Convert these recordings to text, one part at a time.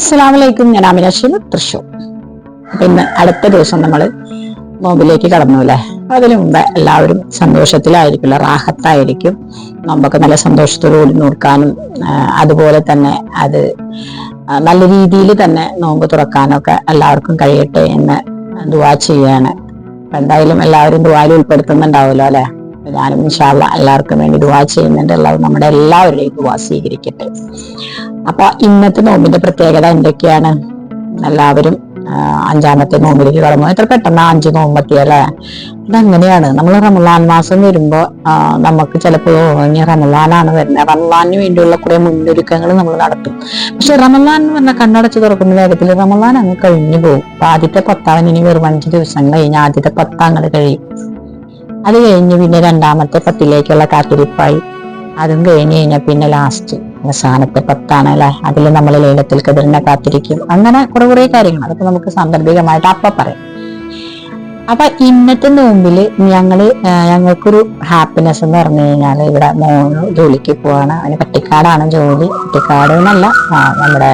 അസ്സലാമലൈക്കും. ഞാൻ അമിനാഷിന് തൃശൂർ പിന്നെ അടുത്ത ദിവസം നമ്മൾ നോമ്പിലേക്ക് കടന്നു അല്ലേ? അതിനു മുമ്പ് എല്ലാവരും സന്തോഷത്തിലായിരിക്കില്ല റാഹത്തായിരിക്കും. നോമ്പൊക്കെ നല്ല സന്തോഷത്തോടുകൂടി നോക്കാനും അതുപോലെ തന്നെ അത് നല്ല രീതിയിൽ തന്നെ നോമ്പ് തുറക്കാനൊക്കെ എല്ലാവർക്കും കഴിയട്ടെ എന്ന് ദുവാ ചെയ്യാണ്. എന്തായാലും എല്ലാവരും ദുവായിൽ ഉൾപ്പെടുത്തുന്നുണ്ടാവുമല്ലോ അല്ലെ? ഞാനും ഇൻഷാല്ല എല്ലാവർക്കും വേണ്ടി ദുവാ ചെയ്യുന്നുണ്ട്. എല്ലാവരും നമ്മുടെ എല്ലാവരുടെയും ദുവാ സ്വീകരിക്കട്ടെ. അപ്പൊ ഇന്നത്തെ നോമ്പിന്റെ പ്രത്യേകത എന്തൊക്കെയാണ്? എല്ലാവരും അഞ്ചാമത്തെ നോമ്പിലേക്ക് കടന്നു. എത്ര പെട്ടെന്ന് അഞ്ച് നോമ്പെത്തി അല്ലെ? ഇതങ്ങനെയാണ്. നമ്മൾ റമലാൻ മാസം വരുമ്പോ നമുക്ക് ചിലപ്പോൾ ഇനി റമലാനാണ് വരുന്നത്. റമലാനു വേണ്ടിയുള്ള കുറെ മുന്നൊരുക്കങ്ങൾ നമ്മൾ നടത്തും. പക്ഷെ റമലാൻ എന്ന് പറഞ്ഞാൽ കണ്ണടച്ച് തുറക്കുന്ന വേഗത്തിൽ റമലാൻ അങ്ങ് കഴിഞ്ഞു പോകും. ആദ്യത്തെ പത്താവൻ ഇനി വെറും അഞ്ച് ദിവസം കഴിഞ്ഞ് ആദ്യത്തെ പത്ത് അങ്ങോട്ട് കഴിയും. അത് കഴിഞ്ഞ് പിന്നെ രണ്ടാമത്തെ പത്തിലേക്കുള്ള കാത്തിരിപ്പായി. അതും കഴിഞ്ഞ് കഴിഞ്ഞാൽ പിന്നെ ലാസ്റ്റ്. അവസാനത്തെ പത്താണ് അല്ലെ അതിൽ നമ്മൾ ലേലത്തിൽ കതിരിനെ കാത്തിരിക്കും. അങ്ങനെ കുറെ കുറെ കാര്യങ്ങൾ. അതൊക്കെ നമുക്ക് സാന്ദർഭികമായിട്ട് അപ്പ പറയാം. അപ്പൊ ഇന്നത്തെ നോമ്പിൽ ഞങ്ങൾ ഞങ്ങൾക്കൊരു ഹാപ്പിനെസ് എന്ന് പറഞ്ഞു കഴിഞ്ഞാൽ ഇവിടെ മോന് ജോലിക്ക് പോവാണ്. അവന് പട്ടിക്കാടാണ് ജോലി. പട്ടിക്കാട് എന്നല്ല നമ്മുടെ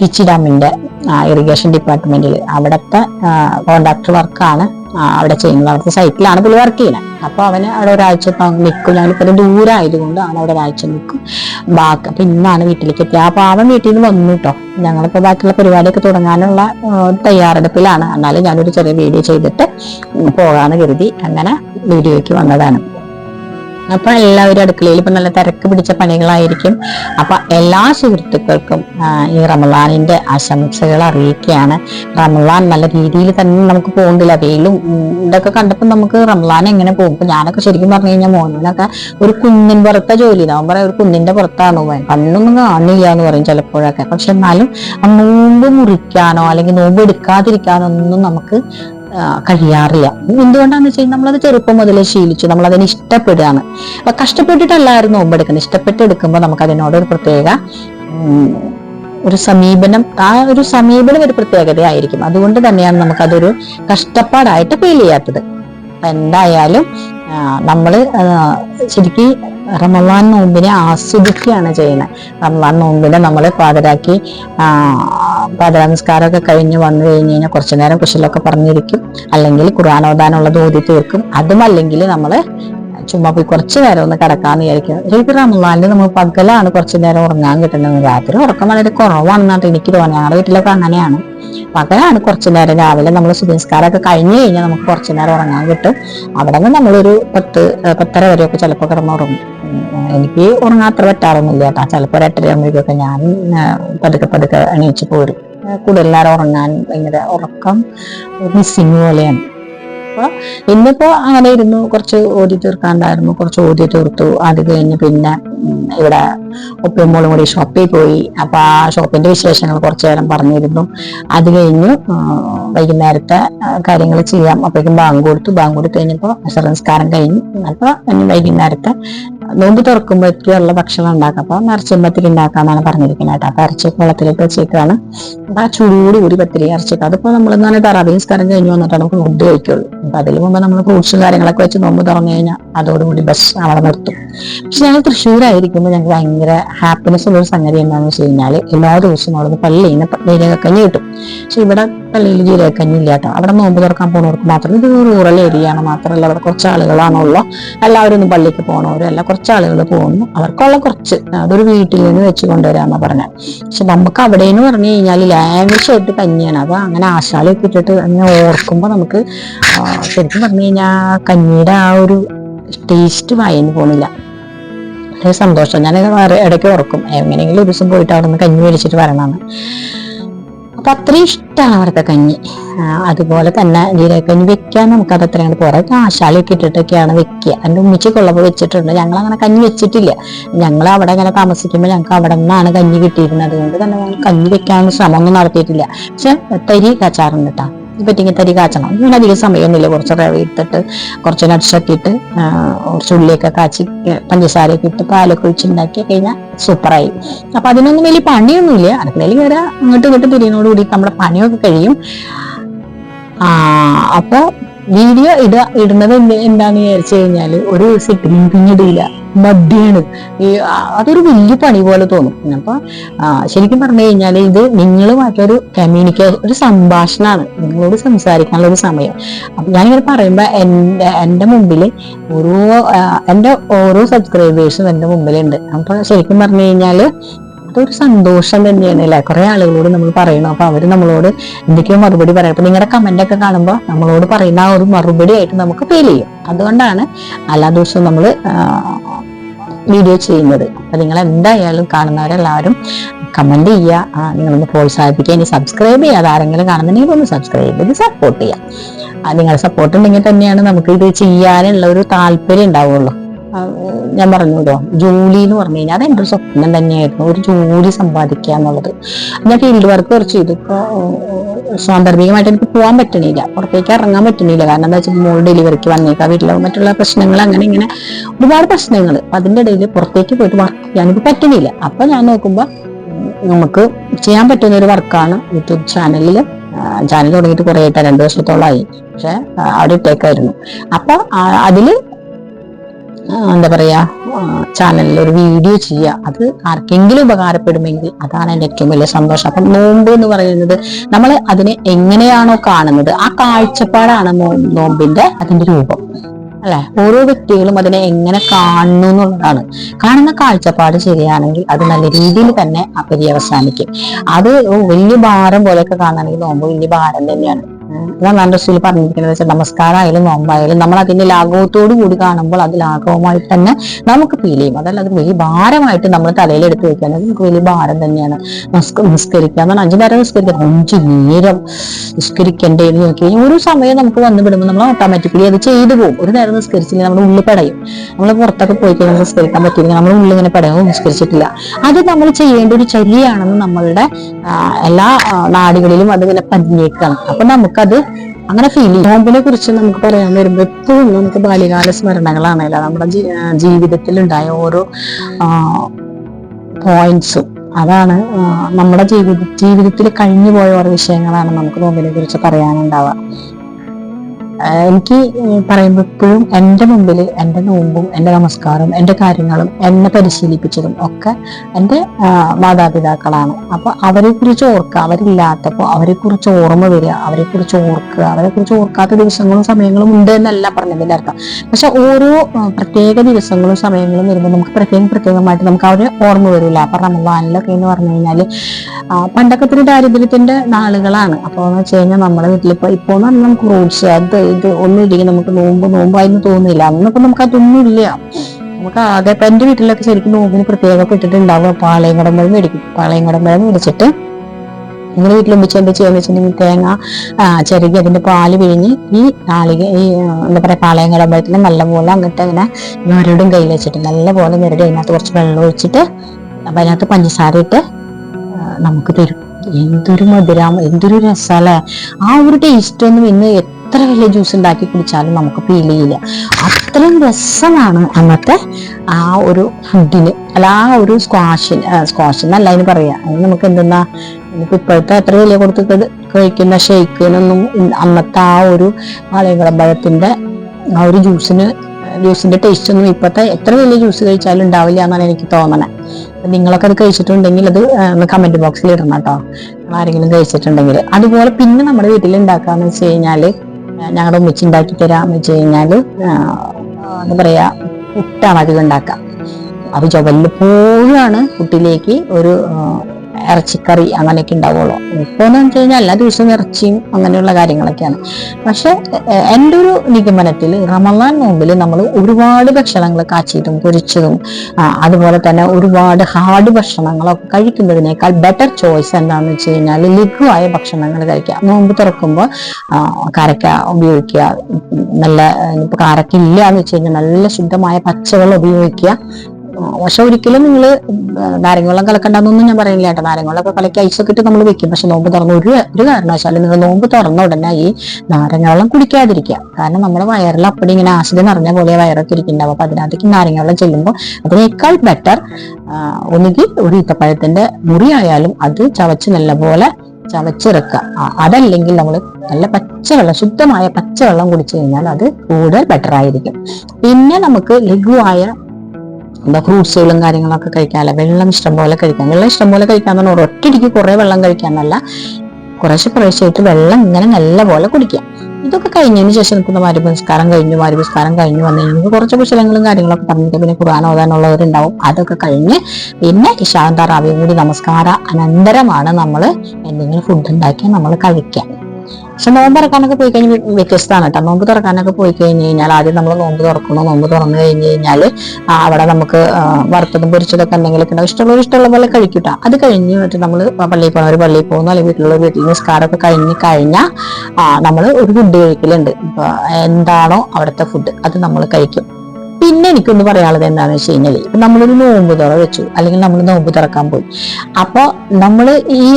പിച്ചി ഡാമിന്റെ ഇറിഗേഷൻ ഡിപ്പാർട്ട്മെന്റിൽ അവിടത്തെ കോൺട്രാക്ടർ വർക്കാണ് അവിടെ ചെയ്യുന്നത്. അവിടുത്തെ സൈറ്റിലാണ് പുള്ളി വർക്ക് ചെയ്യുന്നത്. അപ്പൊ അവന് അവിടെ ഒരാഴ്ച നിൽക്കും. ഞങ്ങളിപ്പോ ദൂരമായതുകൊണ്ട് അവൻ അവിടെ ഒരാഴ്ച നിൽക്കും. ബാക്കി അപ്പൊ ഇന്നാണ് വീട്ടിലേക്ക് എത്തിയത്. അപ്പൊ അവൻ വീട്ടിൽ നിന്ന് വന്നു കേട്ടോ. ഞങ്ങളിപ്പോ ബാക്കിയുള്ള പരിപാടിയൊക്കെ തുടങ്ങാനുള്ള തയ്യാറെടുപ്പിലാണ്. എന്നാലും ഞാനൊരു ചെറിയ വീഡിയോ ചെയ്തിട്ട് പോകാമെന്ന് കരുതി അങ്ങനെ വീഡിയോയ്ക്ക് വന്നതാണ്. അപ്പൊ എല്ലാവരും അടുക്കളയിൽ ഇപ്പൊ നല്ല തിരക്ക് പിടിച്ച പണികളായിരിക്കും. അപ്പൊ എല്ലാ സുഹൃത്തുക്കൾക്കും ഈ റമലാനിന്റെ ആശംസകൾ അറിയിക്കുകയാണ്. റമലാൻ നല്ല രീതിയിൽ തന്നെ നമുക്ക് പോകുന്നില്ല വെയിലും ഇതൊക്കെ കണ്ടപ്പോൾ നമുക്ക് റമലാൻ എങ്ങനെ പോകും? ഇപ്പൊ ഞാനൊക്കെ ശരിക്കും പറഞ്ഞു കഴിഞ്ഞാൽ മോനിനൊക്കെ ഒരു കുന്നിൻ പുറത്തെ ജോലി. ഞാൻ പറയാം ഒരു കുന്നിന്റെ പുറത്താണ് പോയത് കണ്ണൊന്നും കാണില്ല എന്ന് പറയും ചിലപ്പോഴൊക്കെ. പക്ഷെ എന്നാലും ആ നോമ്പ് മുറിക്കാനോ അല്ലെങ്കിൽ നോമ്പ് എടുക്കാതിരിക്കാനോ ഒന്നും നമുക്ക് കഴിയാറില്ല. എന്തുകൊണ്ടാന്ന് വെച്ചാൽ നമ്മളത് ചെറുപ്പം മുതലേ ശീലിച്ചു. നമ്മൾ അതിനെ ഇഷ്ടപ്പെടുകയാണ്. അപ്പൊ കഷ്ടപ്പെട്ടിട്ടല്ലായിരുന്നു നോമ്പ് എടുക്കുന്നത്. ഇഷ്ടപ്പെട്ട് എടുക്കുമ്പോൾ നമുക്ക് അതിനോട് ഒരു പ്രത്യേക ഒരു സമീപനം ആ ഒരു സമീപനം ഒരു പ്രത്യേകതയായിരിക്കും അതുകൊണ്ട് തന്നെയാണ് നമുക്കതൊരു കഷ്ടപ്പാടായിട്ട് ഫീൽ ചെയ്യാത്തത്. എന്തായാലും നമ്മൾ ശരിക്കും റമലാൻ നോമ്പിനെ ആസ്വദിക്കുകയാണ് ചെയ്യുന്നത്. റമലാൻ നോമ്പിനെ നമ്മൾ പാതിരാക്കി പാതരാമസ്കാരമൊക്കെ കഴിഞ്ഞ് വന്നു കഴിഞ്ഞ് കഴിഞ്ഞാൽ കുറച്ചു നേരം കുശലൊക്കെ പറഞ്ഞിരിക്കും. അല്ലെങ്കിൽ ഖുർആാനോദാനുള്ളത് ഓതി തീർക്കും. അതുമല്ലെങ്കിൽ നമ്മൾ ചുമ്മാ പോയി കുറച്ചു നേരം ഒന്ന് കിടക്കാന്ന് വിചാരിക്കും ശരിക്കും നമ്മൾ പകലാണ് കുറച്ചു നേരം ഉറങ്ങാൻ കിട്ടുന്നത്. രാത്രി ഉറക്കം വളരെ കുറവാണെന്നാണ് എനിക്ക് തോന്നുന്നത് ഞങ്ങളുടെ വീട്ടിലൊക്കെ അങ്ങനെയാണ്. പകലാണ് കുറച്ചു നേരം രാവിലെ നമ്മൾ സുബിൻസ്കാരമൊക്കെ കഴിഞ്ഞു കഴിഞ്ഞാൽ നമുക്ക് കുറച്ചു നേരം ഉറങ്ങാൻ കിട്ടും. അവിടെ നിന്ന് നമ്മളൊരു പത്ത് പത്തര വരെയൊക്കെ ചിലപ്പോൾ കിടന്നുറങ്ങും എനിക്ക് ഉറങ്ങാൻ അത്ര പറ്റാറൊന്നുമില്ല കേട്ടോ. ചിലപ്പോൾ ഒരു ഞാൻ പതുക്കെ പതുക്കെ എണീച്ച് പോരും. കൂടുതൽ നേരം ഉറങ്ങാൻ ഭയങ്കര ഉറക്കം മിസ്സിങ് പോലെയാണ്. അപ്പൊ ഇന്നിപ്പോൾ അങ്ങനെ ഇരുന്നു. കുറച്ച് ഓതി തീർക്കാണ്ടായിരുന്നു. കുറച്ച് ഓതി തീർത്തു. അത് കഴിഞ്ഞ് പിന്നെ ഇവിടെ ഒപ്പയും മോളും കൂടി ഷോപ്പിൽ പോയി. അപ്പോൾ ആ ഷോപ്പിന്റെ വിശേഷങ്ങൾ കുറച്ച് നേരം പറഞ്ഞിരുന്നു. അത് കഴിഞ്ഞ് വൈകുന്നേരത്തെ കാര്യങ്ങൾ ചെയ്യാം. അപ്പോഴേക്കും ബാങ്ക് കൊടുത്തു. ബാങ്ക് കൊടുത്തു കഴിഞ്ഞപ്പോൾ സംസ്കാരം കഴിഞ്ഞു. അപ്പോൾ വൈകുന്നേരത്തെ നോമ്പ് തുറക്കുമ്പോഴേക്കുള്ള ഭക്ഷണം ഉണ്ടാക്കുക അപ്പൊ നിറച്ചുമ്പത്തിരി ഉണ്ടാക്കാന്നാണ് പറഞ്ഞിരിക്കുന്നത് കേട്ടോ. അപ്പൊ ഇറച്ചി വെള്ളത്തിലേക്ക് വെച്ചേക്കാണ് അപ്പൊ ആ ചൂട് കൂടി പത്തിരി ഇറച്ചിക്ക് അതിപ്പോ നമ്മൾ തന്നെ തറാവി കരം കഴിഞ്ഞു വന്നിട്ട് നമുക്ക് ഫുഡ് കഴിക്കുള്ളൂ. അപ്പൊ അതിൽ മുമ്പ് നമ്മൾ ഫ്രൂട്ട്സും കാര്യങ്ങളൊക്കെ വെച്ച് നോമ്പ് തുറന്നു കഴിഞ്ഞാൽ അതോടുകൂടി ബസ് അവിടെ നിർത്തും. പക്ഷെ ഞങ്ങൾ തൃശ്ശൂരായിരിക്കുമ്പോൾ ഞങ്ങൾക്ക് ഭയങ്കര ഹാപ്പിനെസ് ഉള്ള ഒരു സംഗതി എന്താണെന്ന് വെച്ച് കഴിഞ്ഞാൽ എല്ലാ ദിവസവും അവിടെ നിന്ന് പള്ളിയിൽ നിന്ന് ജീരകക്കഞ്ഞി കിട്ടും. പക്ഷെ ഇവിടെ പള്ളിയിൽ ജീരകക്കഞ്ഞി ഇല്ല കേട്ടോ അവിടെ നോമ്പ് തുറക്കാൻ പോകുന്നവർക്ക് മാത്രം ഇത് റൂറൽ ഏരിയ ആണ്. മാത്രമല്ല അവിടെ കുറച്ച് ആളുകളാണുള്ളൂ എല്ലാവരും ഒന്നും പള്ളിക്ക് പോകണവരല്ല കുറച്ച് ആളുകൾ പോകുന്നു. അവർക്കുള്ള കുറച്ച് അതൊരു വീട്ടിൽ നിന്ന് വെച്ച് കൊണ്ടുവരാമെന്ന് പറഞ്ഞത് പക്ഷെ നമുക്ക് അവിടെ എന്ന് പറഞ്ഞു കഴിഞ്ഞാൽ ലാവിഷായിട്ട് കഞ്ഞിയാണ്. അത് അങ്ങനെ ആശാലൊക്കെ ഇട്ടിട്ട് അങ്ങനെ ഓർക്കുമ്പോൾ നമുക്ക് ശരിക്കും പറഞ്ഞു കഴിഞ്ഞാൽ കഞ്ഞിയുടെ ആ ഒരു ടേസ്റ്റ് വായന്ന് വളരെ സന്തോഷം. ഞാൻ ഇടയ്ക്ക് ഓർക്കും എങ്ങനെയെങ്കിലും ഒരു ദിവസം പോയിട്ട് അവിടെ നിന്ന് കഞ്ഞി മേടിച്ചിട്ട് വരണമാണ് അപ്പൊ അത്രയും ഇഷ്ടമാണ് അവിടുത്തെ കഞ്ഞി. അതുപോലെ തന്നെ ജീരകക്കഞ്ഞി വെക്കാൻ നമുക്ക് അത് അത്രയാണ് കുറെ ആശാലൊക്കെ ഇട്ടിട്ടൊക്കെയാണ് വെക്കുക. എന്റെ ഉമ്മിച്ചക്കുള്ളപ്പോൾ വെച്ചിട്ടുണ്ട്. ഞങ്ങൾ അങ്ങനെ കഞ്ഞി വെച്ചിട്ടില്ല. ഞങ്ങൾ അവിടെ അങ്ങനെ താമസിക്കുമ്പോൾ ഞങ്ങൾക്ക് അവിടെ നിന്നാണ് കഞ്ഞി കിട്ടിയിരുന്നത്. അതുകൊണ്ട് തന്നെ ഞങ്ങൾ കഞ്ഞി വെക്കാനുള്ള ശ്രമമൊന്നും നടത്തിയിട്ടില്ല. പക്ഷെ തരി കച്ചാറുണ്ട് കേട്ടോ പറ്റിങ്ങി തരി കാച്ചണം ഇങ്ങനെ അധികം സമയമൊന്നുമില്ല കുറച്ച് റവ ഇട്ടിട്ട് കുറച്ച് നട്ട്സൊക്കെ ഇട്ട് കുറച്ച് ഉള്ളിയൊക്കെ കാച്ചി പഞ്ചസാരയൊക്കെ ഇട്ട് പാലൊക്കെ ഒഴിച്ചുണ്ടാക്കി കഴിഞ്ഞാൽ സൂപ്പറായി. അപ്പൊ അതിനൊന്നും വലിയ പണിയൊന്നുമില്ല. അടുക്കളയിൽ കയറാ അങ്ങോട്ടും ഇങ്ങോട്ടും തിരിയുന്നോട് കൂടി നമ്മുടെ പണിയൊക്കെ കഴിയും. ആ അപ്പൊ വീഡിയോ ഇട ഇടുന്നത് എന്ത് എന്താന്ന് വിചാരിച്ചു കഴിഞ്ഞാൽ ഒരു ഗ്രീൻ പിന്നിടില്ല. മടിയാണ്. ഈ അതൊരു വലിയ പണി പോലെ തോന്നും. അപ്പൊ ശരിക്കും പറഞ്ഞു കഴിഞ്ഞാൽ ഇത് നിങ്ങളുമായിട്ടൊരു കമ്മ്യൂണിക്കേഷൻ ഒരു സംഭാഷണമാണ്. നിങ്ങളോട് സംസാരിക്കാനുള്ള ഒരു സമയം. അപ്പൊ ഞാനിങ്ങനെ പറയുമ്പോ എന്റെ എന്റെ മുമ്പിൽ ഓരോ എന്റെ ഓരോ സബ്സ്ക്രൈബേഴ്സും എന്റെ മുമ്പിലുണ്ട്. അപ്പൊ ശരിക്കും പറഞ്ഞു കഴിഞ്ഞാൽ അതൊരു സന്തോഷം തന്നെയാണ് അല്ലേ? കുറെ ആളുകളോട് നമ്മൾ പറയണം. അപ്പൊ അവർ നമ്മളോട് എന്തൊക്കെയോ മറുപടി പറയാം. അപ്പൊ നിങ്ങളുടെ കമന്റ് ഒക്കെ കാണുമ്പോൾ നമ്മളോട് പറയുന്ന ആ ഒരു മറുപടി ആയിട്ട് നമുക്ക് ഫീൽ ചെയ്യും. അതുകൊണ്ടാണ് എല്ലാ ദിവസവും നമ്മൾ വീഡിയോ ചെയ്യുന്നത്. അപ്പൊ നിങ്ങൾ എന്തായാലും കാണുന്നവരെല്ലാവരും കമന്റ് ചെയ്യുക. നിങ്ങളൊന്ന് പ്രോത്സാഹിപ്പിക്കുക. ഇനി സബ്സ്ക്രൈബ് ചെയ്യാതെ ആരെങ്കിലും കാണുന്നുണ്ടെങ്കിൽ ഒന്ന് സബ്സ്ക്രൈബ് ചെയ്ത് സപ്പോർട്ട് ചെയ്യാം ആ, നിങ്ങളുടെ സപ്പോർട്ട് ഉണ്ടെങ്കിൽ തന്നെയാണ് നമുക്ക് ഇത് ചെയ്യാനുള്ള ഒരു താല്പര്യം ഉണ്ടാവുള്ളൂ. ഞാൻ പറഞ്ഞല്ലോ ജോലി എന്ന് പറഞ്ഞു കഴിഞ്ഞാൽ അത് എന്റെ ഒരു സ്വപ്നം തന്നെയായിരുന്നു ഒരു ജോലി സമ്പാദിക്കുക എന്നുള്ളത്. ഞാൻ ഫീൽഡ് വർക്ക് കുറച്ച് ചെയ്തു. ഇപ്പോൾ സാന്ദർഭികമായിട്ട് എനിക്ക് പോകാൻ പറ്റണില്ല പുറത്തേക്ക് ഇറങ്ങാൻ പറ്റണില്ല. കാരണം എന്താ വെച്ചാൽ മോൾ ഡെലിവറിക്ക് വന്നേക്കാം വീട്ടിലെ മറ്റുള്ള പ്രശ്നങ്ങൾ അങ്ങനെ ഇങ്ങനെ ഒരുപാട് പ്രശ്നങ്ങൾ അതിന്റെ ഇടയിൽ പുറത്തേക്ക് പോയിട്ട് വർക്ക് ചെയ്യാനൊക്കെ പറ്റണില്ല. അപ്പൊ ഞാൻ നോക്കുമ്പോൾ നമുക്ക് ചെയ്യാൻ പറ്റുന്ന ഒരു വർക്കാണ് യൂട്യൂബ് ചാനലിൽ ചാനൽ തുടങ്ങിയിട്ട് കുറേ ആയിട്ട് രണ്ട് വർഷത്തോളമായി പക്ഷെ അവിടെ ഇട്ടേക്കായിരുന്നു. അപ്പൊ ആ, അതിൽ എന്താ പറയാ ചാനലിൽ ഒരു വീഡിയോ ചെയ്യുക അത് ആർക്കെങ്കിലും ഉപകാരപ്പെടുമെങ്കിൽ അതാണ് എന്റെ ഏറ്റവും വലിയ സന്തോഷം. അപ്പം നോമ്പ് എന്ന് പറയുന്നത് നമ്മൾ അതിനെ എങ്ങനെയാണോ കാണുന്നത് ആ കാഴ്ചപ്പാടാണ് നോമ്പിന്റെ അതിന്റെ രൂപം. അല്ലെ? ഓരോ വ്യക്തികളും അതിനെ എങ്ങനെ കാണുന്നു എന്നുള്ളതാണ്. കാണുന്ന കാഴ്ചപ്പാട് ശരിയാണെങ്കിൽ അത് നല്ല രീതിയിൽ തന്നെ പര്യവസാനിക്കും അത് വലിയ ഭാരം പോലെയൊക്കെ കാണുകയാണെങ്കിൽ നോമ്പ് വലിയ ഭാരം തന്നെയാണ്. നല്ല റസൂൽ പറഞ്ഞിരിക്കുന്നത് വെച്ചാൽ നമസ്കാരമായാലും നോമ്പായാലും നമ്മൾ അതിന്റെ ലാഘവത്തോടു കൂടി കാണുമ്പോൾ അത് ലാഘവമായിട്ട് തന്നെ നമുക്ക് ഫീൽ ചെയ്യും. അതല്ല അത് വലിയ ഭാരമായിട്ട് നമ്മൾ തലയിൽ എടുത്തു വെക്കാൻ. നമുക്ക് വലിയ ഭാരം തന്നെയാണ്. നിസ്ക- നിസ്കരിക്കുക എന്ന് പറഞ്ഞാൽ അഞ്ചു നേരം നിസ്കരിക്കുക അഞ്ചു നേരം നിസ്കരിക്കേണ്ടേ എന്ന് നോക്കി കഴിഞ്ഞാൽ ഒരു സമയം നമുക്ക് വന്നു വിടുമ്പോൾ നമ്മൾ ഓട്ടോമാറ്റിക്കലി അത് ചെയ്തു പോകും. ഒരു നേരം നിസ്കരിച്ചില്ല നമ്മുടെ ഉള്ളിൽ പടയും. നമ്മൾ പുറത്തൊക്കെ പോയി കഴിഞ്ഞാൽ നിസ്കരിക്കാൻ പറ്റില്ല നമ്മൾ ഉള്ളിൽ ഇങ്ങനെ പടയും നിസ്കരിച്ചിട്ടില്ല. അത് നമ്മൾ ചെയ്യേണ്ട ഒരു ചര്യയാണെന്ന് നമ്മളുടെ എല്ലാ നാടുകളിലും അത് ഇങ്ങനെ പതിഞ്ഞേക്കാണ്. അപ്പൊ നമുക്കത് അങ്ങനെ ഫീൽ ചെയ്യും. നോമ്പിനെ കുറിച്ച് നമുക്ക് പറയാൻ വരുമ്പോൾ എപ്പോഴും നമുക്ക് ബാല്യകാല സ്മരണകളാണല്ലോ. നമ്മുടെ ജീവിതത്തിൽ ഉണ്ടായ ഓരോ പോയിന്റ്സും അതാണ് നമ്മുടെ ജീവിത ജീവിതത്തിൽ കഴിഞ്ഞു പോയ ഓരോ വിഷയങ്ങളാണ് നമുക്ക് നോമ്പിനെ കുറിച്ച് പറയാനുണ്ടാവുക. എനിക്ക് പറയുമ്പോൾ എപ്പോഴും എന്റെ മുമ്പിൽ എന്റെ നോമ്പും എന്റെ നമസ്കാരവും എന്റെ കാര്യങ്ങളും എന്നെ പരിശീലിപ്പിച്ചതും ഒക്കെ എന്റെ മാതാപിതാക്കളാണ്. അപ്പോൾ അവരെ കുറിച്ച് ഓർക്കുക. അവരില്ലാത്തപ്പോൾ അവരെ കുറിച്ച് ഓർമ്മ വരിക. അവരെ കുറിച്ച് ഓർക്കുക. അവരെ കുറിച്ച് ഓർക്കാത്ത ദിവസങ്ങളും സമയങ്ങളും ഉണ്ട് എന്നല്ല പറഞ്ഞതിന്റെ അർത്ഥം. പക്ഷെ ഓരോ പ്രത്യേക ദിവസങ്ങളും സമയങ്ങളും വരുമ്പോൾ നമുക്ക് പ്രത്യേകം പ്രത്യേകമായിട്ട് നമുക്ക് അവരെ ഓർമ്മ വരില്ല. അപ്പം റമദാനിലൊക്കെ എന്ന് പറഞ്ഞു കഴിഞ്ഞാൽ പണ്ടൊക്കെ ഒത്തിരി ദാരിദ്ര്യത്തിന്റെ നാളുകളാണ്. അപ്പോൾ എന്ന് വെച്ച് കഴിഞ്ഞാൽ നമ്മുടെ വീട്ടിലിപ്പോൾ ഇപ്പോൾ എന്ന് പറഞ്ഞാൽ നമുക്ക് റോഡ് അത് ഇത് ഒന്നുമില്ലെങ്കിൽ നമുക്ക് നോമ്പ് നോമ്പായിരുന്നു തോന്നില്ല അന്നൊക്കെ നമുക്ക് അതൊന്നും ഇല്ല നമുക്ക് ആകെ ഇപ്പൊ എന്റെ വീട്ടിലൊക്കെ ശരിക്കും നോമ്പിന് പ്രത്യേകപ്പെട്ടിട്ടുണ്ടാവുക പാളയം കടമ്പഴം മേടിക്കും. പാളയം കടമ്പഴം മേടിച്ചിട്ട് നിങ്ങളുടെ വീട്ടിൽ ഒമ്പിച്ച് എന്താ ചെയ്യാന്ന് വെച്ചിട്ടുണ്ടെങ്കിൽ തേങ്ങ ചെറുകി അതിന്റെ പാൽ പിഴിഞ്ഞ് ഈ നാളിക ഈ എന്താ പറയാ പാളയം കടമ്പഴത്തിന് നല്ലപോലെ അങ്ങോട്ട് അങ്ങനെ ഞൊരടും കയ്യിൽ വെച്ചിട്ട് നല്ലപോലെ ഞെരടി അതിനകത്ത് കുറച്ച് വെള്ളം ഒഴിച്ചിട്ട് അപ്പൊ അതിനകത്ത് പഞ്ചസാര ഇട്ട് നമുക്ക് തരും. എന്തൊരു മധുരം എന്തൊരു രസമല്ലേ ആ ഒരു ടേസ്റ്റ് ഒന്നും ഇന്ന് എത്ര വലിയ ജ്യൂസ് ഉണ്ടാക്കി കുടിച്ചാലും നമുക്ക് ഫീൽ ചെയ്യില്ല. അത്രയും രസമാണ് അന്നത്തെ ആ ഒരു ഫുഡിന് അല്ല ആ ഒരു സ്ക്വാഷിന് സ്ക്വാഷ് എന്നല്ല അതിന് പറയാ. അത് നമുക്ക് എന്തെന്നാ ഇപ്പോഴത്തെ എത്ര വലിയ കൊടുത്തിട്ട് കഴിക്കുന്ന ഷെയ്ക്കിനൊന്നും അന്നത്തെ ആ ഒരു മലയാളത്തിന്റെ ആ ഒരു ജ്യൂസിന് ജ്യൂസിന്റെ ടേസ്റ്റ് ഒന്നും ഇപ്പോഴത്തെ എത്ര വലിയ ജ്യൂസ് കഴിച്ചാലും ഉണ്ടാവില്ല എന്നാണ് എനിക്ക് തോന്നണേ. നിങ്ങളൊക്കെ അത് കഴിച്ചിട്ടുണ്ടെങ്കിൽ അത് കമന്റ് ബോക്സിൽ ഇടണം കേട്ടോ. ആരെങ്കിലും കഴിച്ചിട്ടുണ്ടെങ്കിൽ. അതുപോലെ പിന്നെ നമ്മുടെ വീട്ടിൽ ഉണ്ടാക്കാന്ന് വെച്ച് കഴിഞ്ഞാൽ ഞങ്ങളുടെ ഉമ്മച്ചി ഉണ്ടാക്കി തരാന്ന് വെച്ച് കഴിഞ്ഞാൽ എന്താ പറയാ പുട്ടാണ് അധികം ഉണ്ടാക്കുക. അത് ചുവല്ലപ്പോഴാണ് കുട്ടിയിലേക്ക് ഒരു ഇറച്ചിക്കറി അങ്ങനെയൊക്കെ ഉണ്ടാവുള്ളൂ. ഇപ്പൊ എന്ന് വെച്ച് കഴിഞ്ഞാൽ എല്ലാ ദിവസവും ഇറച്ചിയും അങ്ങനെയുള്ള കാര്യങ്ങളൊക്കെയാണ്. പക്ഷെ എന്റെ ഒരു നിഗമനത്തിൽ റമലാൻ നോമ്പിൽ നമ്മൾ ഒരുപാട് ഭക്ഷണങ്ങൾ കാച്ചിയതും പൊരിച്ചതും അതുപോലെ തന്നെ ഒരുപാട് ഹാർഡ് ഭക്ഷണങ്ങളൊക്കെ കഴിക്കുന്നതിനേക്കാൾ ബെറ്റർ ചോയ്സ് എന്താണെന്ന് വെച്ച് കഴിഞ്ഞാൽ ലഘുവായ ഭക്ഷണങ്ങൾ കഴിക്കുക. നോമ്പ് തുറക്കുമ്പോൾ കാരക്ക ഉപയോഗിക്കുക നല്ല ഇപ്പൊ കാരക്ക ഇല്ല എന്ന് വെച്ച് കഴിഞ്ഞാൽ നല്ല ശുദ്ധമായ പച്ചവെള്ളം ഉപയോഗിക്കുക പക്ഷെ ഒരിക്കലും നിങ്ങൾ നാരങ്ങവെള്ളം കലക്കണ്ടെന്നൊന്നും ഞാൻ പറയുന്നില്ല കേട്ടോ. നാരങ്ങവെള്ളമൊക്കെ കലക്കി ഐസൊക്കെ ഇട്ട് നമ്മൾ വെക്കും. പക്ഷെ നോമ്പ് തുറന്ന് ഒരു ഒരു കാരണവശാലും നിങ്ങൾ നോമ്പ് തുറന്ന ഉടനെ ഈ നാരങ്ങവെള്ളം കുടിക്കാതിരിക്കുക. കാരണം നമ്മുടെ വയറിൽ അപ്പടി ഇങ്ങനെ ആസിഡ് നിറഞ്ഞ പോലെ വയറൊക്കെ ഇരിക്കുന്നുണ്ടാവും. അപ്പൊ അതിനകത്തേക്ക് നാരങ്ങവെള്ളം ചെല്ലുമ്പോൾ അതിനേക്കാൾ ബെറ്റർ ഒന്നുകിൽ ഒരു ഈത്തപ്പഴത്തിന്റെ മുറിയായാലും അത് ചവച്ച് നല്ലപോലെ ചവച്ചിറക്കുക. ആ, അതല്ലെങ്കിൽ നമ്മൾ നല്ല പച്ചവെള്ളം ശുദ്ധമായ പച്ചവെള്ളം കുടിച്ചു കഴിഞ്ഞാൽ അത് കൂടുതൽ ബെറ്റർ ആയിരിക്കും. പിന്നെ നമുക്ക് ലഘുവായ എന്താ ഫ്രൂട്ട്സുകളും കാര്യങ്ങളൊക്കെ കഴിക്കാനല്ല? വെള്ളം ഇഷ്ടം പോലെ കഴിക്കാം. വെള്ളം ഇഷ്ടം പോലെ കഴിക്കാന്ന് പറഞ്ഞാൽ ഒറ്റയടിക്ക് കുറേ വെള്ളം കഴിക്കാന്നല്ല കുറേശ്ശെ കുറേശ്ശായിട്ട് വെള്ളം ഇങ്ങനെ നല്ല പോലെ കുടിക്കാം. ഇതൊക്കെ കഴിഞ്ഞതിന് ശേഷം നിൽക്കുന്ന മരുപുസ്കാരം കഴിഞ്ഞു മരുപുസ്കാരം കഴിഞ്ഞു വന്നു കഴിഞ്ഞാൽ കുറച്ച് കുശലങ്ങളും കാര്യങ്ങളൊക്കെ പറഞ്ഞിട്ട് പിന്നെ ഖുർആൻ ഓതാനുള്ളവരുണ്ടാവും അതൊക്കെ കഴിഞ്ഞ് പിന്നെ ഇഷാന്താറാവിയും തറാവിയും കൂടി നമസ്കാര അനന്തരമാണ് നമ്മൾ എന്തെങ്കിലും ഫുഡ് ഉണ്ടാക്കി നമ്മൾ കഴിക്കുക പക്ഷെ നോമ്പ് തുറക്കാനൊക്കെ പോയി കഴിഞ്ഞാൽ വ്യത്യസ്തമാണ് കേട്ടോ. നോമ്പ് തുറക്കാനൊക്കെ പോയി കഴിഞ്ഞ് കഴിഞ്ഞാൽ ആദ്യം നമ്മൾ നോമ്പ് തുറക്കണം നോമ്പ് തുറന്നു കഴിഞ്ഞ് കഴിഞ്ഞാൽ അവിടെ നമുക്ക് വറുത്തതും പൊരിച്ചതൊക്കെ എന്തെങ്കിലുമൊക്കെ ഉണ്ടാവും. ഇഷ്ടമുള്ള ഇഷ്ടമുള്ള പോലെ കഴിക്കട്ടെ അത് കഴിഞ്ഞ് മറ്റേ നമ്മൾ പള്ളിയിൽ പോകുന്നവർ പള്ളിയിൽ പോകുന്നു അല്ലെങ്കിൽ വീട്ടിലുള്ള വീട്ടിൽ നിസ്കാരമൊക്കെ കഴിഞ്ഞ് കഴിഞ്ഞാൽ നമ്മൾ ഒരു ഫുഡ് കഴിക്കലുണ്ട്. എന്താണോ അവിടുത്തെ ഫുഡ് അത് നമ്മൾ കഴിക്കും. പിന്നെ എനിക്കൊന്ന് പറയാനുള്ളത് എന്താണെന്ന് വെച്ച് കഴിഞ്ഞാൽ ഇപ്പൊ നമ്മളൊരു നോമ്പ് തുറ വെച്ചു. അല്ലെങ്കിൽ നമ്മൾ നോമ്പ് തുറക്കാൻ പോയി. അപ്പൊ നമ്മൾ ഈ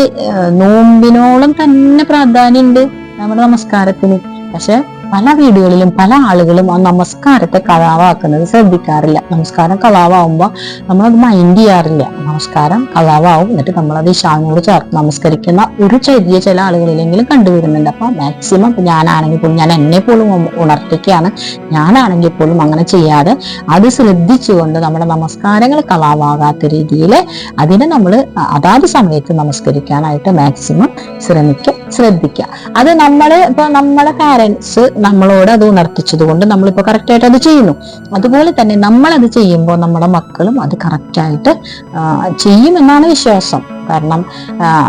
നോമ്പിനോളം തന്നെ പ്രാധാന്യമുണ്ട് നമ്മുടെ നമസ്കാരത്തിന്. പക്ഷെ പല വീടുകളിലും പല ആളുകളും ആ നമസ്കാരത്തെ കളാവാക്കുന്നത് ശ്രദ്ധിക്കാറില്ല. നമസ്കാരം കളാവാകുമ്പോൾ നമ്മളത് മൈൻഡ് ചെയ്യാറില്ല. നമസ്കാരം കളാവാവും എന്നിട്ട് നമ്മളത് ഇഷാനോട് ചേർത്ത് നമസ്കരിക്കുന്ന ഒരു ചെറിയ ചില ആളുകളിലെങ്കിലും കണ്ടുവരുന്നുണ്ട്. അപ്പൊ മാക്സിമം ഞാനാണെങ്കിൽ പോലും ഞാൻ എന്നെ പോലും ഉണർത്തിക്കുകയാണ് ഞാനാണെങ്കിൽ പോലും അങ്ങനെ ചെയ്യാതെ അത് ശ്രദ്ധിച്ചുകൊണ്ട് നമ്മുടെ നമസ്കാരങ്ങൾ കളാവാകാത്ത രീതിയിൽ അതിനെ നമ്മൾ അതാത് സമയത്ത് നമസ്കരിക്കാനായിട്ട് മാക്സിമം ശ്രമിക്കുക ശ്രദ്ധിക്കുക അത് നമ്മൾ ഇപ്പൊ നമ്മളെ പാരന്റ്സ് നമ്മളോട് അത് ഉണർത്തിച്ചത് കൊണ്ട് നമ്മളിപ്പോ കറക്റ്റ് ആയിട്ട് അത് ചെയ്യുന്നു. അതുപോലെ തന്നെ നമ്മൾ അത് ചെയ്യുമ്പോൾ നമ്മുടെ മക്കളും അത് കറക്റ്റ് ആയിട്ട് ആ, ചെയ്യുമെന്നാണ് വിശ്വാസം. കാരണം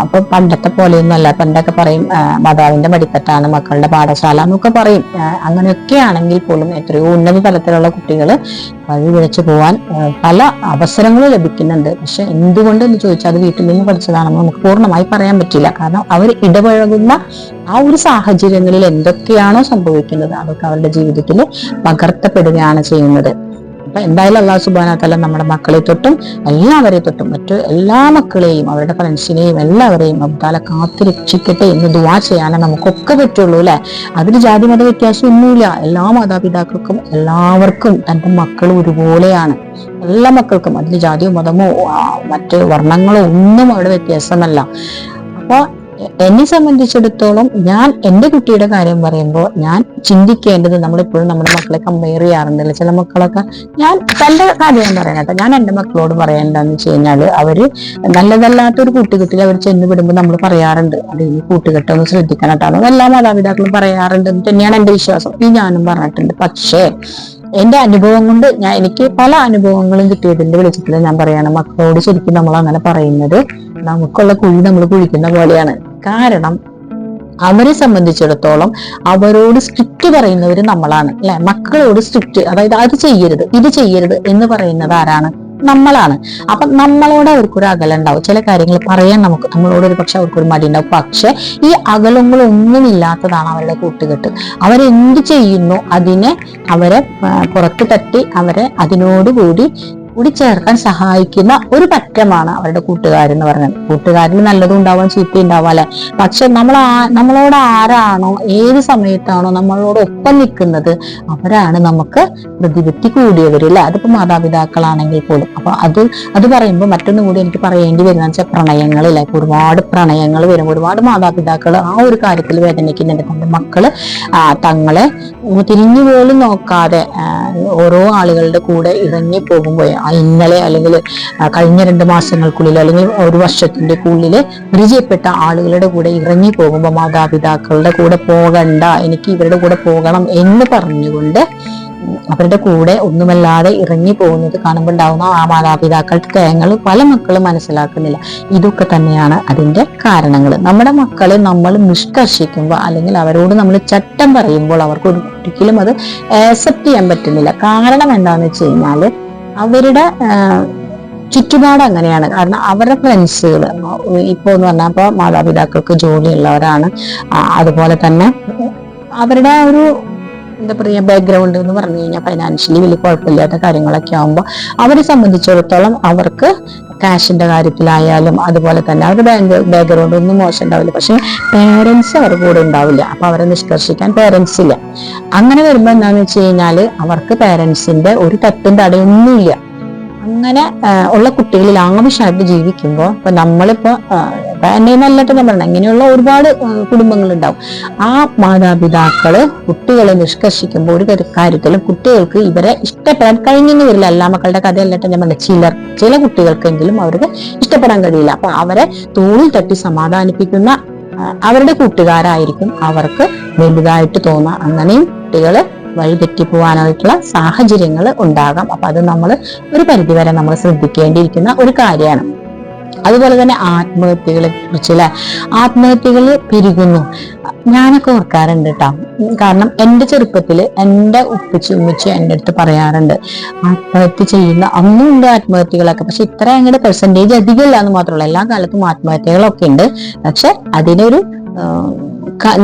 അപ്പൊ പണ്ടത്തെ പോലെയൊന്നുമല്ല. പണ്ടൊക്കെ പറയും മാതാവിന്റെ മടിത്തട്ടാണ് മക്കളുടെ പാഠശാല എന്നൊക്കെ പറയും. അങ്ങനെയൊക്കെ ആണെങ്കിൽ പോലും എത്രയോ ഉന്നത തലത്തിലുള്ള കുട്ടികൾ വഴി വിളിച്ചു പോവാൻ പല അവസരങ്ങളും ലഭിക്കുന്നുണ്ട്. പക്ഷെ എന്തുകൊണ്ട് എന്ന് ചോദിച്ചാൽ അത് വീട്ടിൽ നിന്ന് പഠിച്ചതാണെന്ന് നമുക്ക് പൂർണമായി പറയാൻ പറ്റില്ല. കാരണം അവർ ഇടപഴകുന്ന ആ ഒരു സാഹചര്യങ്ങളിൽ എന്തൊക്കെയാണോ സംഭവിക്കുന്നത് അതൊക്കെ അവരുടെ ജീവിതത്തിൽ പകർത്തപ്പെടുകയാണ് ചെയ്യുന്നത്. അപ്പൊ എന്തായാലും അള്ളാഹു സുബാന തല നമ്മുടെ മക്കളെ തൊട്ടും എല്ലാവരെ തൊട്ടും മറ്റു എല്ലാ മക്കളെയും അവരുടെ ഫ്രണ്ട്സിനെയും എല്ലാവരെയും അബ്ദാല കാത്തു രക്ഷിക്കട്ടെ എന്ന് ദുവാ ചെയ്യാനേ നമുക്കൊക്കെ പറ്റുള്ളൂ അല്ലെ? അതിന് ജാതി മത വ്യത്യാസം ഒന്നുമില്ല. എല്ലാ മാതാപിതാക്കൾക്കും എല്ലാവർക്കും തന്റെ മക്കൾ ഒരുപോലെയാണ്. എല്ലാ മക്കൾക്കും അതിന് ജാതിയോ മതമോ മറ്റു വർണങ്ങളോ ഒന്നും അവിടെ വ്യത്യാസമല്ല. അപ്പൊ എ- എന്നെ സംബന്ധിച്ചിടത്തോളം ഞാൻ എന്റെ കുട്ടിയുടെ കാര്യം പറയുമ്പോൾ ഞാൻ ചിന്തിക്കേണ്ടത് നമ്മളിപ്പോഴും നമ്മുടെ മക്കളെ കമ്പയർ ചെയ്യാറുണ്ടല്ലോ? ചില മക്കളൊക്കെ ഞാൻ തന്റെ കാര്യം കേട്ടോ. ഞാൻ എന്റെ മക്കളോട് പറയേണ്ടതെന്ന് വെച്ച് കഴിഞ്ഞാൽ അവർ നല്ലതല്ലാത്ത ഒരു കൂട്ടുകെട്ടിൽ അവർ ചെന്ന് വിടുമ്പോൾ നമ്മൾ പറയാറുണ്ട്. അത് ഈ കൂട്ടുകെട്ട് ഒന്ന് ശ്രദ്ധിക്കണം കേട്ടോ. എല്ലാ മാതാപിതാക്കളും പറയാറുണ്ട് തന്നെയാണ് എന്റെ വിശ്വാസം. ഈ ഞാനും പറഞ്ഞിട്ടുണ്ട്. പക്ഷേ എന്റെ അനുഭവം കൊണ്ട് ഞാൻ എനിക്ക് പല അനുഭവങ്ങളും കിട്ടിയതിന്റെ വെളിച്ചത്തിൽ ഞാൻ പറയാണ്. മക്കളോട് ശരിക്കും നമ്മൾ അങ്ങനെ പറയുന്നത്. നമുക്കുള്ള കുഴി നമ്മൾ കുഴിക്കുന്ന പോലെയാണ്. കാരണം അവരെ സംബന്ധിച്ചിടത്തോളം അവരോട് സ്ട്രിക്റ്റ് പറയുന്നവർ നമ്മളാണ് അല്ലെ? മക്കളോട് സ്ട്രിക്റ്റ് അതായത് അത് ചെയ്യരുത് ഇത് ചെയ്യരുത് എന്ന് പറയുന്നത് ആരാണ്? നമ്മളാണ്. അപ്പൊ നമ്മളോട് അവർക്കൊരു അകലം ഉണ്ടാവും. ചില കാര്യങ്ങൾ പറയാൻ നമുക്ക് നമ്മളോട് ഒരു പക്ഷെ അവർക്കൊരു മടി ഉണ്ടാവും. പക്ഷെ ഈ അകലങ്ങളൊന്നും ഇല്ലാത്തതാണ് അവരുടെ കൂട്ടുകെട്ട്. അവരെന്ത് ചെയ്യുന്നു അതിനെ അവരെ പുറത്ത് തട്ടി അവരെ അതിനോടുകൂടി കൂടി ചേർക്കാൻ സഹായിക്കുന്ന ഒരു പറ്റമാണ് അവരുടെ കൂട്ടുകാരെന്ന് പറഞ്ഞത്. കൂട്ടുകാരിൽ നല്ലതും ഉണ്ടാവാം ചീത്ത ഉണ്ടാവാം അല്ലെ? പക്ഷെ നമ്മൾ നമ്മളോട് ആരാണോ ഏത് സമയത്താണോ നമ്മളോട് ഒപ്പം നിൽക്കുന്നത് അവരാണ് നമുക്ക് പ്രതിപത്തി കൂടിയവർ അല്ലെ? അതിപ്പോ മാതാപിതാക്കളാണെങ്കിൽ പോലും. അപ്പൊ അത് അത് പറയുമ്പോൾ മറ്റൊന്നും കൂടി എനിക്ക് പറയേണ്ടി വരുന്ന വെച്ചാൽ പ്രണയങ്ങളിലെ ഒരുപാട് പ്രണയങ്ങൾ വരും. ഒരുപാട് മാതാപിതാക്കൾ ആ ഒരു കാര്യത്തിൽ വേദനിക്കുന്നുണ്ട്. തന്റെ മക്കൾ തങ്ങളെ തിരിഞ്ഞു പോലും നോക്കാതെ ഓരോ ആളുകളുടെ കൂടെ ഇറങ്ങി പോകുമ്പോൾ ഇന്നലെ അല്ലെങ്കിൽ കഴിഞ്ഞ രണ്ട് മാസങ്ങൾക്കുള്ളിൽ അല്ലെങ്കിൽ ഒരു വർഷത്തിന്റെ ഉള്ളിൽ പരിചയപ്പെട്ട ആളുകളുടെ കൂടെ ഇറങ്ങി പോകുമ്പോൾ മാതാപിതാക്കളുടെ കൂടെ പോകണ്ട എനിക്ക് ഇവരുടെ കൂടെ പോകണം എന്ന് പറഞ്ഞുകൊണ്ട് അവരുടെ കൂടെ ഒന്നുമല്ലാതെ ഇറങ്ങി പോകുന്നത് കാണുമ്പോൾ ഉണ്ടാവുന്ന ആ മാതാപിതാക്കളുടെ തേങ്ങൾ പല മക്കളും മനസ്സിലാക്കുന്നില്ല. ഇതൊക്കെ തന്നെയാണ് അതിന്റെ കാരണങ്ങൾ. നമ്മുടെ മക്കളെ നമ്മൾ നിഷ്കർഷിക്കുമ്പോൾ അല്ലെങ്കിൽ അവരോട് നമ്മൾ ചട്ടം പറയുമ്പോൾ അവർക്ക് ഒരു- ഒരിക്കലും അത് ആക്സെപ്റ്റ് ചെയ്യാൻ പറ്റുന്നില്ല. കാരണം എന്താണെന്ന് വെച്ച് കഴിഞ്ഞാൽ അവരുടെ ചുറ്റുപാട് അങ്ങനെയാണ്. കാരണം അവരുടെ ഫ്രണ്ട്സുകൾ ഇപ്പോൾ എന്ന് പറഞ്ഞാൽ ഇപ്പൊ മാതാപിതാക്കൾക്ക് ജോലിയുള്ളവരാണ്. അതുപോലെ തന്നെ അവരുടെ ഒരു എന്താ പറയുക ബാക്ക്ഗ്രൗണ്ട് എന്ന് പറഞ്ഞു കഴിഞ്ഞാൽ ഫൈനാൻഷ്യലി വലിയ കുഴപ്പമില്ലാത്ത കാര്യങ്ങളൊക്കെ ആകുമ്പോൾ അവരെ സംബന്ധിച്ചിടത്തോളം അവർക്ക് കാഷിന്റെ കാര്യത്തിലായാലും അതുപോലെ തന്നെ അവരുടെ ബാങ്ക് ബാക്ക്ഗ്രൗണ്ട് ഒന്നും മോശം ഉണ്ടാവില്ല പക്ഷെ പേരൻസ് അവരുടെ കൂടെ ഉണ്ടാവില്ല. അപ്പൊ അവരെ നിഷ്കർഷിക്കാൻ പേരൻസ് ഇല്ല. അങ്ങനെ വരുമ്പോൾ എന്താണെന്ന് വെച്ച് കഴിഞ്ഞാൽ അവർക്ക് പേരൻസിന്റെ ഒരു തട്ടും തടയൊന്നുമില്ല അങ്ങനെ ഉള്ള കുട്ടികളിൽ ആവശ്യമായിട്ട് ജീവിക്കുമ്പോൾ ഇപ്പൊ നമ്മളിപ്പോ എന്നെ നല്ലട്ട് പറഞ്ഞത് ഇങ്ങനെയുള്ള ഒരുപാട് കുടുംബങ്ങൾ ഉണ്ടാവും ആ മാതാപിതാക്കൾ കുട്ടികളെ നിഷ്കർഷിക്കുമ്പോൾ ഒരു കരു- കാര്യത്തിലും കുട്ടികൾക്ക് ഇവരെ ഇഷ്ടപ്പെടാൻ കഴിഞ്ഞെന്ന് വരില്ല. എല്ലാ മക്കളുടെ കഥയല്ലട്ടെ ഞാൻ ചിലർ ചില കുട്ടികൾക്കെങ്കിലും അവർക്ക് ഇഷ്ടപ്പെടാൻ കഴിയില്ല. അപ്പൊ അവരെ തോളിൽ തട്ടി സമാധാനിപ്പിക്കുന്ന അവരുടെ കൂട്ടുകാരായിരിക്കും അവർക്ക് വലുതായിട്ട് തോന്നുക അങ്ങനെയും കുട്ടികൾ വഴിതെറ്റി പോകാനായിട്ടുള്ള സാഹചര്യങ്ങൾ ഉണ്ടാകാം. അപ്പൊ അത് നമ്മൾ ഒരു പരിധിവരെ നമ്മൾ ശ്രദ്ധിക്കേണ്ടിയിരിക്കുന്ന ഒരു കാര്യമാണ്. അതുപോലെ തന്നെ ആത്മഹത്യകളെ കുറിച്ചല്ല ആത്മഹത്യകൾ പെരുകുന്നു. ഞാനൊക്കെ ഓർക്കാറുണ്ട് കേട്ടോ കാരണം എന്റെ ചെറുപ്പത്തിൽ എന്റെ ഉപ്പിച്ച് ഉമ്മിച്ച് എന്റെ അടുത്ത് പറയാറുണ്ട് ആത്മഹത്യ ചെയ്യുന്ന അന്നും ഉണ്ട് ആത്മഹത്യകളൊക്കെ പക്ഷെ ഇത്ര അങ്ങോട്ട് പെർസെന്റേജ് അധികമില്ല എന്ന് മാത്രമല്ല. എല്ലാ കാലത്തും ആത്മഹത്യകളൊക്കെ ഉണ്ട്. പക്ഷെ അതിനൊരു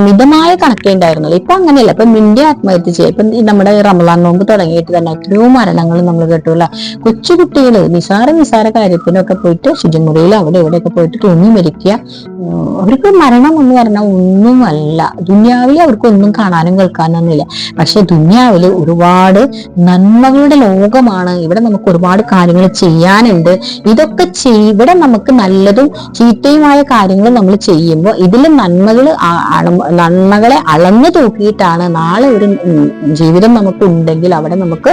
മിതമായ കണക്കേ ഉണ്ടായിരുന്നുള്ളൂ. ഇപ്പൊ അങ്ങനെയല്ല. ഇപ്പൊ മിണ്ടി ആത്മഹത്യ ചെയ്യുക ഇപ്പൊ നമ്മുടെ റമലാൻ നോമ്പ് തുടങ്ങിയിട്ട് തന്നെ എത്രയോ മരണങ്ങൾ നമ്മൾ കേട്ടുള്ള കൊച്ചുകുട്ടികൾ നിസാര നിസാര കാര്യത്തിനൊക്കെ പോയിട്ട് ശുചിമുറിയിൽ അവിടെ ഇവിടെയൊക്കെ പോയിട്ട് തൂങ്ങി മരിക്കുക. അവർക്ക് മരണം എന്ന് പറഞ്ഞാൽ ഒന്നുമല്ല. ദുന്യാവിൽ അവർക്ക് ഒന്നും കാണാനും കേൾക്കാനൊന്നുമില്ല. പക്ഷെ ദുന്യാവിൽ ഒരുപാട് നന്മകളുടെ ലോകമാണ്. ഇവിടെ നമുക്ക് ഒരുപാട് കാര്യങ്ങൾ ചെയ്യാനുണ്ട്. ഇതൊക്കെ ഇവിടെ നമുക്ക് നല്ലതും ചീത്തയുമായ കാര്യങ്ങൾ നമ്മൾ ചെയ്യുമ്പോൾ ഇതിൽ നന്മകൾ നന്മകളെ അളന്നു തൂക്കിയിട്ടാണ് നാളെ ഒരു ജീവിതം നമുക്ക് ഉണ്ടെങ്കിൽ അവിടെ നമുക്ക്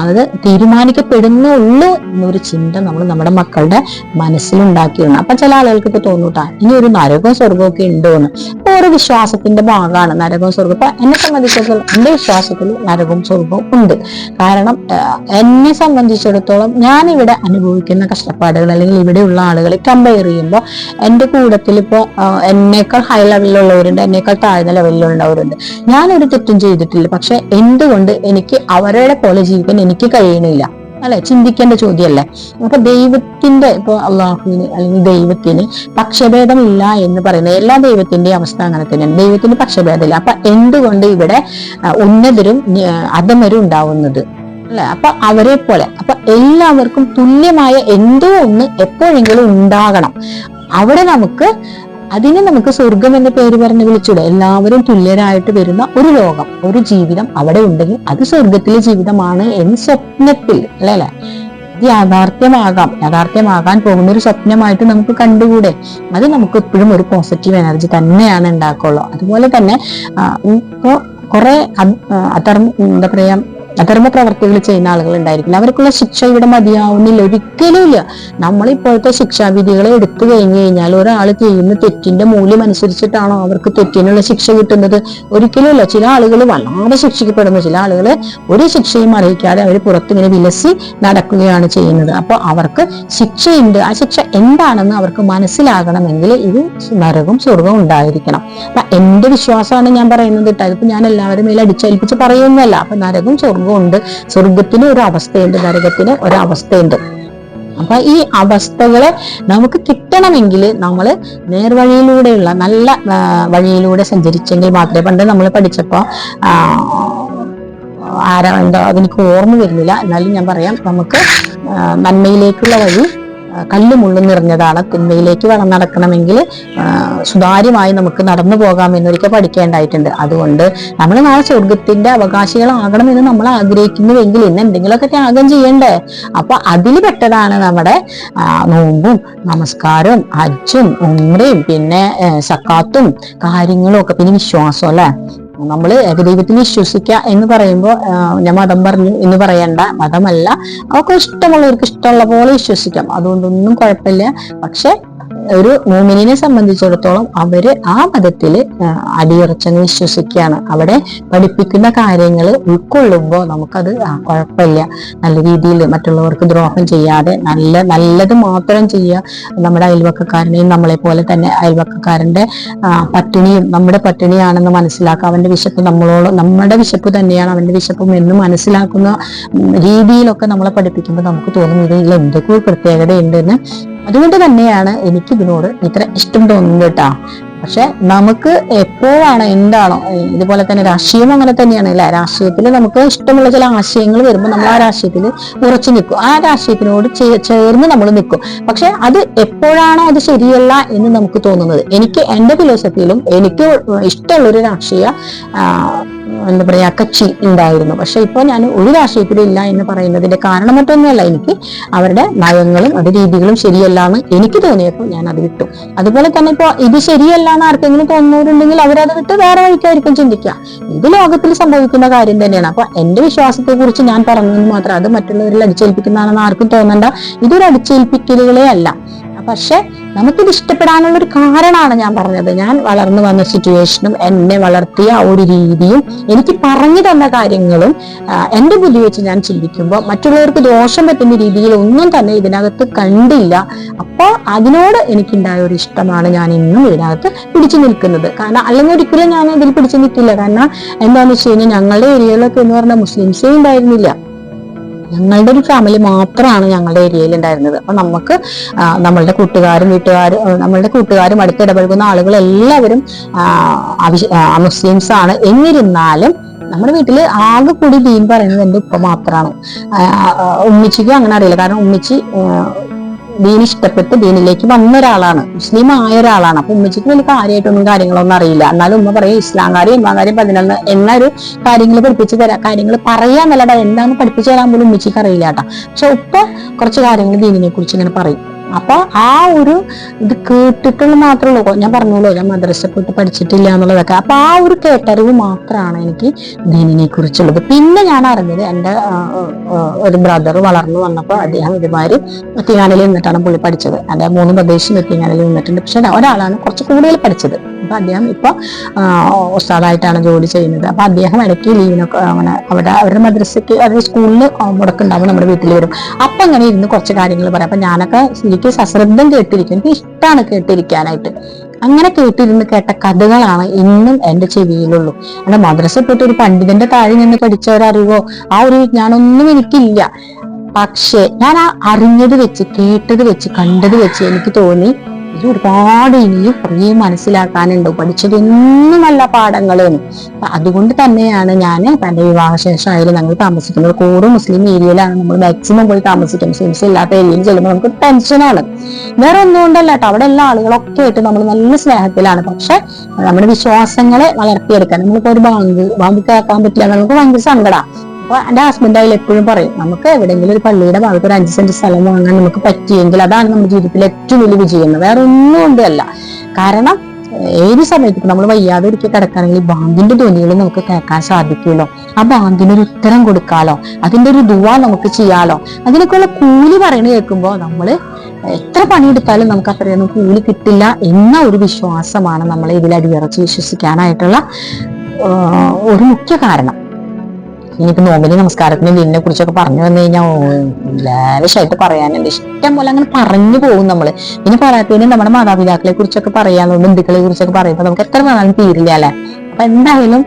അത് തീരുമാനിക്കപ്പെടുന്നുള്ളൂ എന്നൊരു ചിന്ത നമ്മൾ നമ്മുടെ മക്കളുടെ മനസ്സിലുണ്ടാക്കിയിരുന്നു അപ്പൊ ചില ആളുകൾക്ക് ഇപ്പൊ തോന്നൂട്ടാ ഇനി ഒരു നരകവും സ്വർഗവും ഒക്കെ ഉണ്ടോ എന്ന്. അപ്പൊ ഓരോ വിശ്വാസത്തിന്റെ ഭാഗമാണ് നരകവും സ്വർഗം ഇപ്പൊ എന്നെ സംബന്ധിച്ചിടത്തോളം എന്റെ വിശ്വാസത്തിൽ നരകവും സ്വർഗവും ഉണ്ട്. കാരണം എന്നെ സംബന്ധിച്ചിടത്തോളം ഞാൻ ഇവിടെ അനുഭവിക്കുന്ന കഷ്ടപ്പാടുകൾ അല്ലെങ്കിൽ ഇവിടെയുള്ള ആളുകളെ കമ്പയർ ചെയ്യുമ്പോൾ എന്റെ കൂടത്തിൽ ഇപ്പോൾ എന്നേക്കാൾ ഹൈ ലെവലിലുള്ളവരുണ്ട് എന്നേക്കാൾ താഴ്ന്ന ലെവലിലുള്ളവരുണ്ട് ഒരു തെറ്റും ചെയ്തിട്ടില്ല. പക്ഷെ എന്തുകൊണ്ട് എനിക്ക് അവരുടെ പോലെ ജീവിക്കാൻ എനിക്ക് കഴിയണില്ല അല്ലെ? ചിന്തിക്കേണ്ട ചോദ്യമല്ലേ? അപ്പൊ ദൈവത്തിന്റെ ഇപ്പൊ അള്ളാഹുവിന് അല്ലെങ്കിൽ ദൈവത്തിന് പക്ഷഭേദമില്ല എന്ന് പറയുന്നത് എല്ലാ ദൈവത്തിന്റെയും അവസ്ഥ അങ്ങനെ തന്നെയാണ്. ദൈവത്തിന് പക്ഷഭേദമില്ല. അപ്പൊ എന്തുകൊണ്ട് ഇവിടെ ഉന്നതരും അധമരും ഉണ്ടാവുന്നത്? അല്ലെ? അപ്പൊ അവരെ പോലെ. അപ്പൊ എല്ലാവർക്കും തുല്യമായ എന്തോ ഒന്ന് എപ്പോഴെങ്കിലും ഉണ്ടാകണം. അവിടെ നമുക്ക് അതിനെ നമുക്ക് സ്വർഗം എന്ന പേര് പറഞ്ഞ് വിളിച്ചൂടെ. എല്ലാവരും തുല്യരായിട്ട് വരുന്ന ഒരു ലോകം ഒരു ജീവിതം അവിടെ ഉണ്ടെങ്കിൽ അത് സ്വർഗത്തിലെ ജീവിതമാണ് എന്ന് സ്വപ്നത്തിൽ അല്ലേ അല്ലെ? അത് യാഥാർത്ഥ്യമാകാം. യാഥാർത്ഥ്യമാകാൻ പോകുന്ന ഒരു സ്വപ്നമായിട്ട് നമുക്ക് കണ്ടുകൂടെ? അത് നമുക്ക് എപ്പോഴും ഒരു പോസിറ്റീവ് എനർജി തന്നെയാണ് ഉണ്ടാക്കുള്ളൂ. അതുപോലെ തന്നെ ഇപ്പോ കുറെ അധർമ്മ എന്താ പറയാ അധർമ്മ പ്രവർത്തികൾ ചെയ്യുന്ന ആളുകൾ ഉണ്ടായിരിക്കില്ല അവർക്കുള്ള ശിക്ഷ ഇവിടെ മതിയാവുന്നില്ല. ഒരിക്കലും ഇല്ല. നമ്മളിപ്പോഴത്തെ ശിക്ഷാവിധികളെ എടുത്തു കഴിഞ്ഞു കഴിഞ്ഞാൽ ഒരാൾ ചെയ്യുന്ന തെറ്റിന്റെ മൂല്യം അനുസരിച്ചിട്ടാണോ അവർക്ക് തെറ്റിനുള്ള ശിക്ഷ കിട്ടുന്നത്? ഒരിക്കലും ഇല്ല. ചില ആളുകൾ വല്ലാതെ ശിക്ഷിക്കപ്പെടുന്നു. ചില ആളുകൾ ഒരു ശിക്ഷയും അറിയിക്കാതെ അവർ പുറത്തിങ്ങനെ വിലസി നടക്കുകയാണ് ചെയ്യുന്നത്. അപ്പൊ അവർക്ക് ശിക്ഷയുണ്ട്. ആ ശിക്ഷ എന്താണെന്ന് അവർക്ക് മനസ്സിലാകണമെങ്കിൽ ഇത് നരകും സ്വർഗവും ഉണ്ടായിരിക്കണം. അപ്പൊ എന്റെ വിശ്വാസമാണ് ഞാൻ പറയുന്നത് കേട്ടോ. ഇപ്പൊ ഞാൻ എല്ലാവരും മേലെ അടിച്ചേൽപ്പിച്ച് പറയുന്നല്ല അപ്പൊ നരകും സ്വർഗവും ഉണ്ട് സ്വർഗത്തിന് ഒരു അവസ്ഥയുണ്ട് നരകത്തിന് ഒരവസ്ഥയുണ്ട് അപ്പൊ ഈ അവസ്ഥകളെ നമുക്ക് കിട്ടണമെങ്കിൽ നമ്മൾ നേർവഴിയിലൂടെയുള്ള നല്ല വഴിയിലൂടെ സഞ്ചരിച്ചെങ്കിൽ മാത്രമേ പണ്ട് നമ്മൾ പഠിച്ചപ്പോ ആരാ എന്താ അതെനിക്ക് ഓർമ്മ വരുന്നില്ല. എന്നാലും ഞാൻ പറയാം നമുക്ക് നന്മയിലേക്കുള്ള വഴി കല്ലും മുള്ളു നിറഞ്ഞതാണ്. തിന്മയിലേക്ക് വളം നടക്കണമെങ്കിൽ സുതാര്യമായി നമുക്ക് നടന്നു പോകാം എന്നൊരിക്കൽ പഠിക്കേണ്ടായിട്ടുണ്ട്. അതുകൊണ്ട് നമ്മൾ നാളെ സ്വർഗത്തിന്റെ അവകാശികളാകണം എന്ന് നമ്മൾ ആഗ്രഹിക്കുന്നുവെങ്കിൽ ഇന്ന് എന്തെങ്കിലുമൊക്കെ ത്യാഗം ചെയ്യണ്ടേ? അപ്പൊ അതിൽ പെട്ടതാണ് നമ്മുടെ നോമ്പും നമസ്കാരവും ഹജ്ജും ഉമ്രയും പിന്നെ സക്കാത്തും കാര്യങ്ങളും ഒക്കെ. പിന്നെ വിശ്വാസം അല്ലെ? നമ്മൾ ഏകദൈവത്തിൽ വിശ്വസിക്കുക എന്ന് പറയുമ്പോൾ ഞാൻ മതം പറഞ്ഞു എന്ന് പറയണ്ട മതമല്ല. അവർക്ക് ഇഷ്ടമുള്ളവർക്ക് ഇഷ്ടമുള്ള പോലെ വിശ്വസിക്കാം. അതുകൊണ്ടൊന്നും കുഴപ്പമില്ല. പക്ഷെ ഒരു മോമിനിനെ സംബന്ധിച്ചിടത്തോളം അവർ ആ മതത്തിൽ ആ, അടിയുറച്ചങ്ങ് വിശ്വസിക്കുകയാണ്. അവിടെ പഠിപ്പിക്കുന്ന കാര്യങ്ങൾ ഉൾക്കൊള്ളുമ്പോൾ നമുക്കത് കുഴപ്പമില്ല. നല്ല രീതിയിൽ മറ്റുള്ളവർക്ക് ദ്രോഹം ചെയ്യാതെ നല്ല നല്ലത് മാത്രം ചെയ്യുക. നമ്മുടെ അയൽവക്കക്കാരനെയും നമ്മളെ പോലെ തന്നെ അയൽവക്കക്കാരന്റെ പട്ടിണിയും നമ്മുടെ പട്ടിണിയാണെന്ന് മനസ്സിലാക്കുക. അവന്റെ വിശപ്പ് നമ്മളോട് നമ്മുടെ വിശപ്പ് തന്നെയാണ് അവന്റെ വിശപ്പും എന്ന് മനസ്സിലാക്കുന്ന രീതിയിലൊക്കെ നമ്മളെ പഠിപ്പിക്കുമ്പോൾ നമുക്ക് തോന്നും ഇതിൽ എന്തൊക്കെയോ പ്രത്യേകതയുണ്ടെന്ന് അതുകൊണ്ട് തന്നെയാണ് എനിക്ക് ഇതിനോട് ഇത്ര ഇഷ്ടം തോന്നുന്നത് കേട്ടാ. പക്ഷെ നമുക്ക് എപ്പോഴാണ് എന്താണോ ഇതുപോലെ തന്നെ രാഷ്ട്രീയം അങ്ങനെ തന്നെയാണ് അല്ലെ? രാഷ്ട്രീയത്തിൽ നമുക്ക് ഇഷ്ടമുള്ള ചില ആശയങ്ങൾ വരുമ്പോൾ നമ്മൾ ആ രാഷ്ട്രീയത്തിൽ ഉറച്ചു നിൽക്കും. ആ രാഷ്ട്രീയത്തിനോട് ചേർന്ന് നമ്മൾ നിൽക്കും. പക്ഷെ അത് എപ്പോഴാണോ അത് ശരിയല്ല എന്ന് നമുക്ക് തോന്നുന്നത്. എനിക്ക് എന്റെ ഫിലോസഫിയിലും എനിക്ക് ഇഷ്ടമുള്ള ഒരു രാഷ്ട്രീയ എന്താ പറയാ കക്ഷി ഉണ്ടായിരുന്നു. പക്ഷെ ഇപ്പൊ ഞാൻ ഒരു രാഷ്ട്രീയത്തിലും ഇല്ല എന്ന് പറയുന്നതിന്റെ കാരണം മറ്റൊന്നുമല്ല എനിക്ക്. അവരുടെ നയങ്ങളും അത് രീതികളും ശരിയല്ല എന്ന് എനിക്ക് തോന്നിയപ്പോൾ ഞാൻ അത് വിട്ടു. അതുപോലെ തന്നെ ഇപ്പൊ ഇത് ശരിയല്ല എന്ന് ആർക്കെങ്കിലും തോന്നുന്നവരുണ്ടെങ്കിൽ അവരത് വിട്ട് വേറെ വഴിക്കായിരിക്കും ചിന്തിക്കുക. ഇത് ലോകത്തിൽ സംഭവിക്കുന്ന കാര്യം തന്നെയാണ്. അപ്പൊ എന്റെ വിശ്വാസത്തെ കുറിച്ച് ഞാൻ പറഞ്ഞെന്ന് മാത്രം അത് മറ്റുള്ളവരിൽ അടിച്ചേൽപ്പിക്കുന്നതാണെന്ന് ആർക്കും തോന്നണ്ട. ഇതൊരു അടിച്ചേൽപ്പിക്കലുകളെ അല്ല. പക്ഷെ നമുക്കിത് ഇഷ്ടപ്പെടാനുള്ള ഒരു കാരണമാണ് ഞാൻ പറഞ്ഞത്. ഞാൻ വളർന്നു വന്ന സിറ്റുവേഷനും എന്നെ വളർത്തിയ ആ ഒരു രീതിയും എനിക്ക് പറഞ്ഞു തന്ന കാര്യങ്ങളും എന്റെ ബുദ്ധി വെച്ച് ഞാൻ ചിന്തിക്കുമ്പോൾ മറ്റുള്ളവർക്ക് ദോഷം പറ്റുന്ന രീതിയിൽ ഒന്നും തന്നെ ഇതിനകത്ത് കണ്ടില്ല. അപ്പോൾ അതിനോട് എനിക്കുണ്ടായ ഒരു ഇഷ്ടമാണ് ഞാൻ ഇന്നും ഇതിനകത്ത് പിടിച്ചു നിൽക്കുന്നത്. കാരണം അല്ലെങ്കിൽ ഒരിക്കലും ഞാൻ ഇതിൽ പിടിച്ചു നിൽക്കില്ല. കാരണം എന്താണെന്ന് വെച്ച് കഴിഞ്ഞാൽ ഞങ്ങളുടെ ഏരിയയിലൊക്കെ എന്ന് പറഞ്ഞാൽ മുസ്ലിംസേ ഉണ്ടായിരുന്നില്ല. ഞങ്ങളുടെ ഒരു ഫാമിലി മാത്രമാണ് ഞങ്ങളുടെ ഏരിയയിൽ ഉണ്ടായിരുന്നത്. അപ്പൊ നമുക്ക് നമ്മളുടെ കൂട്ടുകാരും വീട്ടുകാരും നമ്മളുടെ കൂട്ടുകാരും അടുത്തിടപഴകുന്ന ആളുകൾ എല്ലാവരും മുസ്ലിംസ് ആണ്. എന്നിരുന്നാലും നമ്മുടെ വീട്ടിൽ ആകെ കൂടി ദീൻ പറയുന്നത് എന്റെ ഉപ്പ മാത്രമാണ് ഉമ്മിച്ചിക്കും അങ്ങനെ അറിയില്ല. കാരണം ഉമ്മിച്ചി ദീൻ ഇഷ്ടപ്പെട്ട് ദീനിലേക്ക് വന്ന ഒരാളാണ് മുസ്ലിം ആയ ഒരാളാണ് അപ്പൊ ഉമ്മച്ചിക്ക് വലിയ കാര്യമായിട്ടൊന്നും കാര്യങ്ങളൊന്നും അറിയില്ല. എന്നാലും ഉമ്മ പറയും ഇസ്ലാം കാര്യം ഇമാം കാര്യം പതിനൊന്ന് എന്നൊരു കാര്യങ്ങൾ പഠിപ്പിച്ചു തരാം കാര്യങ്ങൾ പറയാന്നല്ലടാ. എന്താന്ന് പഠിപ്പിച്ചു തരാൻ പോലും ഉമ്മച്ചിക്ക് അറിയില്ല കേട്ടാ. പക്ഷെ ഉപ്പ കുറച്ച് കാര്യങ്ങൾ ദീനിനെ കുറിച്ച് ഇങ്ങനെ പറയും. അപ്പൊ ആ ഒരു ഇത് കേട്ടിട്ടുള്ള മാത്രമേ ഉള്ളൂ ഞാൻ പറഞ്ഞോളൂ ഞാൻ മദ്രസ പോയിട്ട് പഠിച്ചിട്ടില്ല എന്നുള്ളതൊക്കെ. അപ്പൊ ആ ഒരു കേട്ടറിവ് മാത്രമാണ് എനിക്ക് ദീനിനെ കുറിച്ചുള്ളത് പിന്നെ ഞാൻ അറിഞ്ഞത് എന്റെ ഒരു ബ്രദർ വളർന്നു വന്നപ്പോൾ അദ്ദേഹം ഇതുമാതിരി എത്തിങ്ങാനയിൽ നിന്നിട്ടാണ് പുള്ളി പഠിച്ചത്. എന്റെ മൂന്ന് പ്രദേശം എത്തിങ്ങാനയിൽ നിന്നിട്ടുണ്ട്. പക്ഷെ ഒരാളാണ് കുറച്ച് കൂടുതൽ പഠിച്ചത്. അപ്പൊ അദ്ദേഹം ഇപ്പൊ ഉസ്താദായിട്ടാണ് ജോലി ചെയ്യുന്നത്. അപ്പൊ അദ്ദേഹം ഇടയ്ക്ക് ലീവിനൊക്കെ അങ്ങനെ അവിടെ അവരുടെ മദ്രസയ്ക്ക് അവരുടെ സ്കൂളിൽ മുടക്കുണ്ടാവും നമ്മുടെ വീട്ടിൽ വരും. അപ്പൊ അങ്ങനെ ഇരുന്ന് കുറച്ച് കാര്യങ്ങൾ പറയാം. അപ്പൊ ഞാനൊക്കെ ശരിക്കും സശ്രദ്ധം കേട്ടിരിക്കും. എനിക്ക് ഇഷ്ടമാണ് കേട്ടിരിക്കാനായിട്ട്. അങ്ങനെ കേട്ടിരുന്ന് കേട്ട കഥകളാണ് ഇന്നും എന്റെ ചെവിയിലുള്ളൂ. എന്റെ മദ്രസ പോയിട്ട് ഒരു പണ്ഡിതന്റെ താഴെ നിന്ന് പഠിച്ച ഒരറിവോ ആ ഒരു വിജ്ഞാനമൊന്നും എനിക്കില്ല. പക്ഷേ ഞാൻ ആ അറിഞ്ഞത് വെച്ച് കേട്ടത് വെച്ച് കണ്ടത് വെച്ച് എനിക്ക് തോന്നി ഇത് ഒരുപാട് ഇനിയും കുറേ മനസ്സിലാക്കാനുണ്ട്. പഠിച്ചതൊന്നുമല്ല പാഠങ്ങളും. അതുകൊണ്ട് തന്നെയാണ് ഞാൻ തന്റെ വിവാഹശേഷം ആയാലും ഞങ്ങൾ താമസിക്കുന്നത്. കൂടുതൽ മുസ്ലിം ഏരിയയിലാണ്. നമ്മൾ മാക്സിമം പോയി താമസിക്കുന്നത് മുസ്ലിംസ് ഇല്ലാത്ത ഏരിയയിൽ ചെല്ലുമ്പോൾ നമുക്ക് ടെൻഷനാണ് വേറെ ഒന്നുകൊണ്ടല്ല കേട്ടോ അവിടെ എല്ലാ ആളുകളൊക്കെ ആയിട്ട് നമ്മൾ നല്ല സ്നേഹത്തിലാണ്. പക്ഷെ നമ്മുടെ വിശ്വാസങ്ങളെ വളർത്തിയെടുക്കാൻ നമ്മളിപ്പോ ഒരു ബാങ്ക് ബാങ്ക് കേൾക്കാൻ പറ്റില്ല. നമുക്ക് ഭയങ്കര സങ്കട. അപ്പൊ എന്റെ ഹസ്ബൻഡ് അതിൽ എപ്പോഴും പറയും നമുക്ക് എവിടെയെങ്കിലും ഒരു പള്ളിയുടെ ഭാഗത്ത് ഒരു അഞ്ച് സെന്റ് സ്ഥലം വാങ്ങാൻ നമുക്ക് പറ്റിയെങ്കിൽ അതാണ് നമ്മുടെ ജീവിതത്തിൽ ഏറ്റവും വലിയ വിജയം വേറെ ഒന്നും ഉണ്ടല്ല കാരണം ഏത് സമയത്ത് നമ്മൾ വയ്യാതെ ഒരിക്കൽ കിടക്കുകയാണെങ്കിൽ ബാങ്കിന്റെ ധ്വനികൾ നമുക്ക് കേൾക്കാൻ സാധിക്കുമല്ലോ. ആ ബാങ്കിന് ഒരു ഉത്തരം കൊടുക്കാലോ? അതിന്റെ ഒരു ദുവ നമുക്ക് ചെയ്യാലോ? അതിനൊക്കെയുള്ള കൂലി പറയണ കേൾക്കുമ്പോൾ നമ്മൾ എത്ര പണിയെടുത്താലും നമുക്ക് അത്രയൊന്നും കൂലി കിട്ടില്ല എന്ന ഒരു വിശ്വാസമാണ് നമ്മളെ ഇതിൽ അടിയറച്ച് വിശ്വസിക്കാനായിട്ടുള്ള ഒരു മുഖ്യ കാരണം. ഇനിയിപ്പോ നോമ്പിന് നമസ്കാരത്തിന് ഇതിനെ കുറിച്ചൊക്കെ പറഞ്ഞു വന്നു കഴിഞ്ഞാൽ ലാവിഷായിട്ട് പറയാനുണ്ട്. ഇഷ്ടം പോലെ അങ്ങനെ പറഞ്ഞു പോകും നമ്മൾ. പിന്നെ പറയാത്തതിന് നമ്മുടെ മാതാപിതാക്കളെ കുറിച്ചൊക്കെ പറയാനോ ബന്ധുക്കളെ കുറിച്ചൊക്കെ പറയുമ്പോൾ നമുക്ക് എത്ര പറഞ്ഞാലും തീരില്ല അല്ലെ? അപ്പൊ എന്തായാലും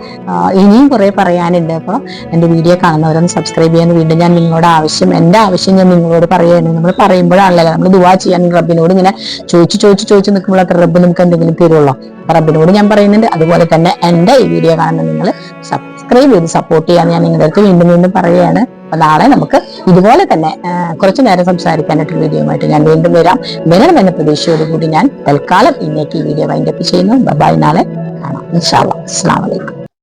ഇനിയും കുറെ പറയാനുണ്ട്. അപ്പൊ എന്റെ വീഡിയോ കാണുന്നവരൊന്ന് സബ്സ്ക്രൈബ് ചെയ്യാൻ വീണ്ടും ഞാൻ നിങ്ങളോട് ആവശ്യം എന്റെ ആവശ്യം ഞാൻ നിങ്ങളോട് പറയുകയാണ് നമ്മൾ പറയുമ്പോഴാണല്ലോ നമ്മൾ ദുവാ ചെയ്യാൻ റബ്ബിനോട് ഇങ്ങനെ ചോദിച്ചു ചോദിച്ചു ചോദിച്ചു നിൽക്കുമ്പോഴൊക്കെ റബ്ബ് നമുക്ക് എന്തെങ്കിലും തരുള്ളൂ. റബ്ബിനോട് ഞാൻ പറയുന്നുണ്ട്. അതുപോലെ തന്നെ എന്റെ ഈ വീഡിയോ കാണുന്ന നിങ്ങൾ സബ്സ്ക്രൈബ് ചെയ്ത് സപ്പോർട്ട് ചെയ്യാൻ ഞാൻ നിങ്ങളുടെ അടുത്ത് വീണ്ടും വീണ്ടും പറയുകയാണ്. അപ്പൊ നാളെ നമുക്ക് ഇതുപോലെ തന്നെ കുറച്ചു നേരം സംസാരിക്കാനായിട്ടൊരു വീഡിയോ ആയിട്ട് ഞാൻ വീണ്ടും വരാം. വരണം എന്ന പ്രതീക്ഷയോടുകൂടി ഞാൻ തൽക്കാലം ഇന്നേക്ക് ഈ വീഡിയോ വൈൻഡപ്പ് ചെയ്യുന്നു. ബൈ നാളെ കാണാം. ഇൻഷാല്ല അസ്സാം വലൈക്കും